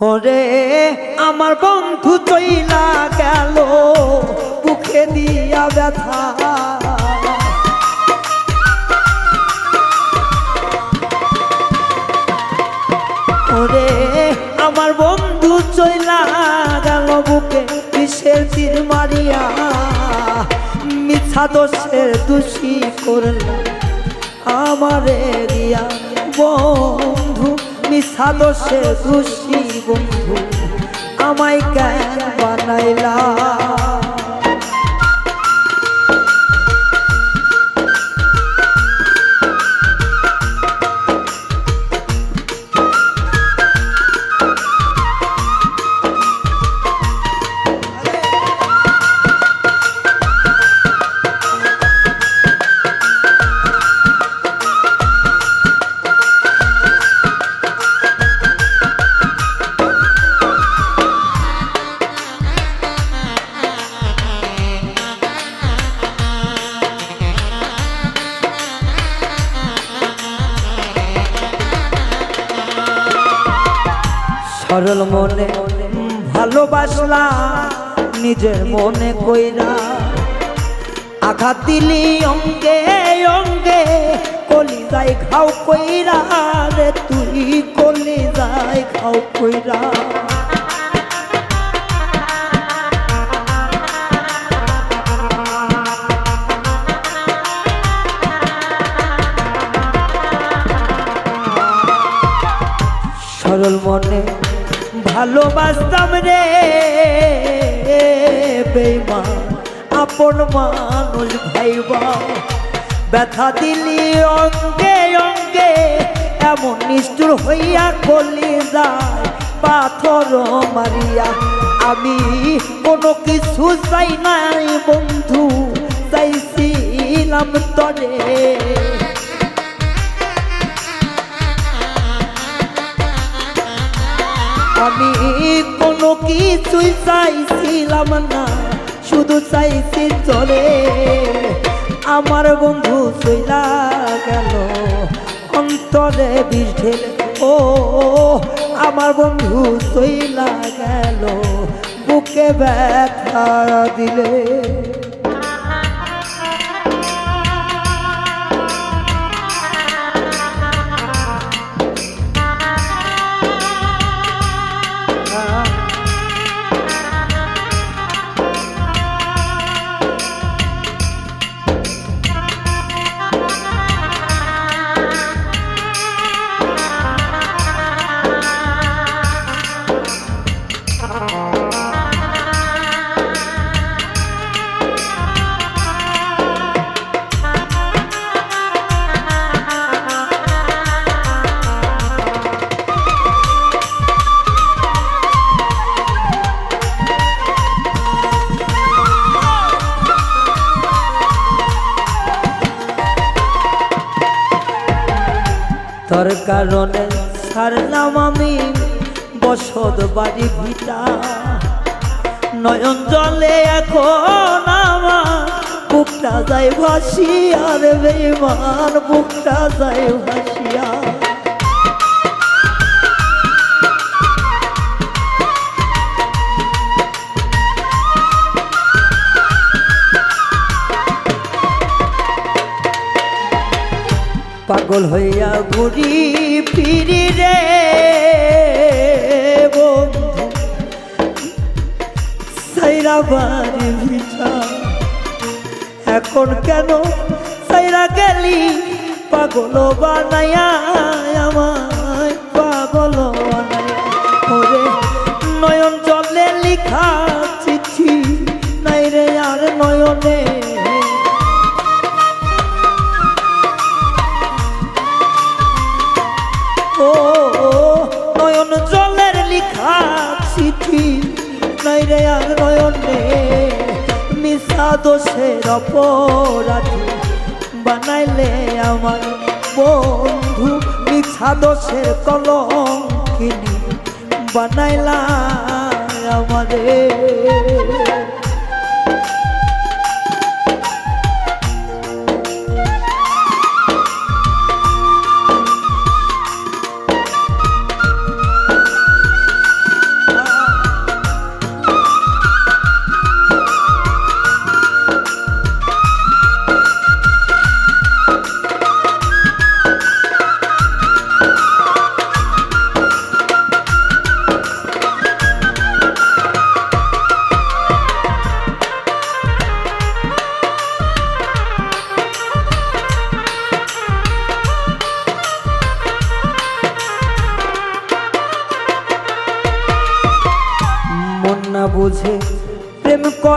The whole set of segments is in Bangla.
ওরে, আমার বন্ধু চইলা গেল, বুকে দিয়া ব্যথা। ওরে, আমার বন্ধু চইলা গেল, বুকে বিষের তীর মারিয়া। মিথ্যা দোষের দোষী করলাম আমারে দিয়া বন্ধু মিথ্যা দোষে দোষী বন্ধু আমায় কেন বানাইলা? সরল মনে ভালোবাসলা নিজের মনে কইরা। আঘাত দিলি অঙ্গে অঙ্গে যাই খাও কইরা। রে তুই যাই খাও কইরা। সরল মনে ভালোবাসতাম রে বেমা আপন মানুষ ভাইবা। ব্যথা দিলি অঙ্গে অঙ্গে, এমন নিষ্ঠুর হইয়া কলি যায়, পাথর মারিয়া। আমি কোনো কিছু চাই নাই বন্ধু, চাইছিলাম তরে। আমি কোনো কিছুই চাইছিলাম না, শুধু চাইছি চলে। আমার বন্ধু চইলা গেল, অন্তরে বিষ ঢেলে, ও, আমার বন্ধু চইলা গেল, বুকে ব্যথা দিলে। কারণে সারলাম আমি বসত বাড়ি ভিটা। নয়ন জলে এখন আমার বুকটা যায় ভাসিয়া রে বেমান বুকটা যায় ভাসিয়া। পাগল হইয়া ঘুরি ফিরি রে সাইরা বাড়ি ভিটা এখন কেন সাইরা গেলি? পাগল বানাইয়া আমায় পাগল নয়ন জলে লিখা চিঠি, নাই রে আর নয়নে নাই রে আর নয়নে মিশা দোষের অপরাধী বানাইলে আমার বন্ধু মিছা দোষের কলম কিনি বানাইলা আমারে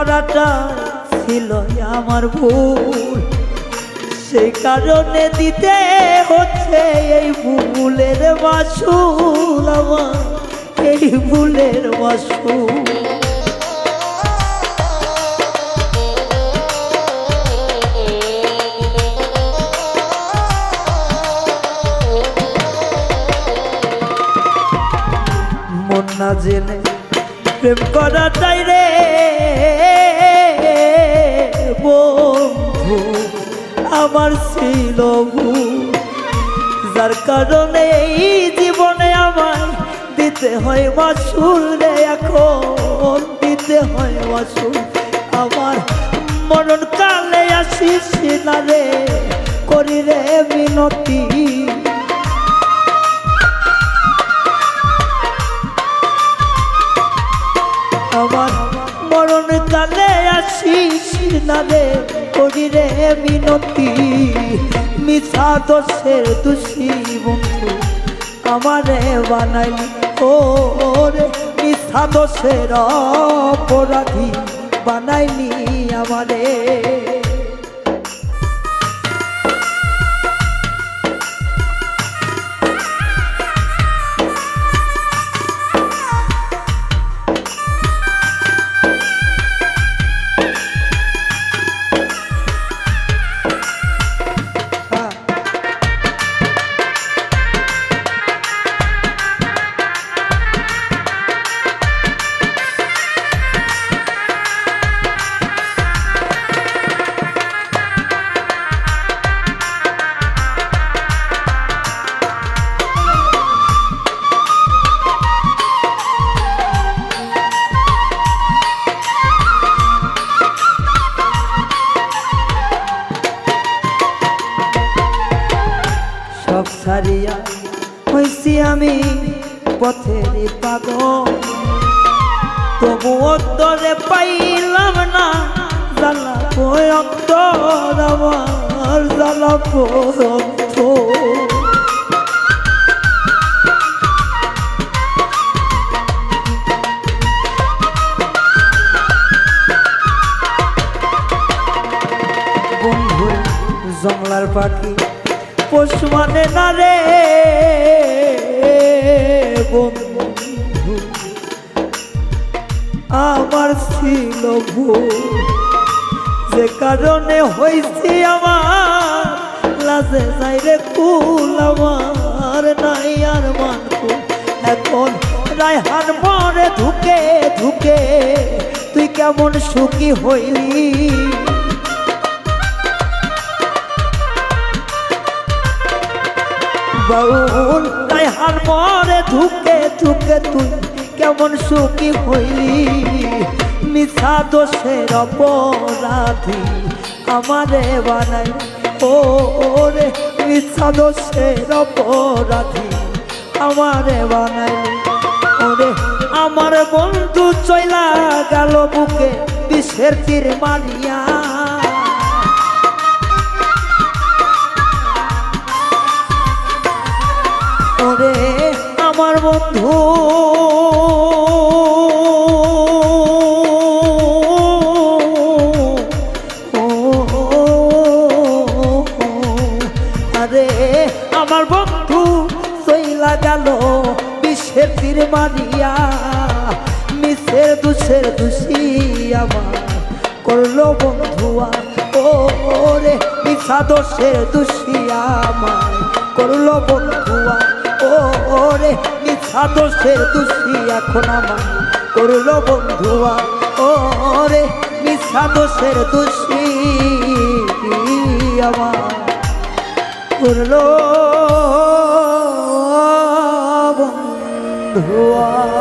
করাটা ছিল আমার ভুল। সেই কারণে দিতে হচ্ছে এই ভুলের মাসুল আমার, এই ভুলের মাসুল। মন না জেনে প্রেম করাটাই রে। বন্ধু, আমার ছিল যার কারণে এই জীবনে আমার দিতে হয় মাসুল রে, এখন দিতে হয় মাসুল। আমার মরণ কালে আসিস না রে করি রে মিনতি। কালে আসিস না রে করি রে মিনতি। মিশা দোষের দোষী বন্ধু আমারে বানাইলি। ও রে মিশা দোষের অপরাধী বানাইলি আমারে। সারিয়া হইছি আমি পথের পাগল। তবু অন্তরে পাইলাম না আমার জ্বালা জংলার পাখি পশু মানে না রে বন্ধু। আমার ছিল যে কারণে হয়েছি আমার, লাজে যাই রে কুল আমার নাই আর মানকুল এখন রায়হান মরে ধুকে ধুকে তুই কেমন সুখী হইলি? বাউল তাই হার মরে ধুকে ধুকে তুই কেমন সুখী হইলি? মিছা দোষের অপরাধী আমারে বানাই। ও রে মিছা দোষের অপরাধী আমারে বানাই। ওরে, আমার বন্ধু চইলা গেল বুকে, বিষের তীর মারিয়া বন্ধু। আমার বন্ধু, সইলা গেল বিশ্বের তীর মারিয়া মিশের দুষের দুষি বন্ধুয়া ও রে মিশা দোষের দুষি আমার করল বন্ধুয়া ও রে মিশা দুষ্টি এখন আমার। করল বন্ধুয়া ও রে মিশা দোষের দুষি আমার? করল বন্ধুয়া।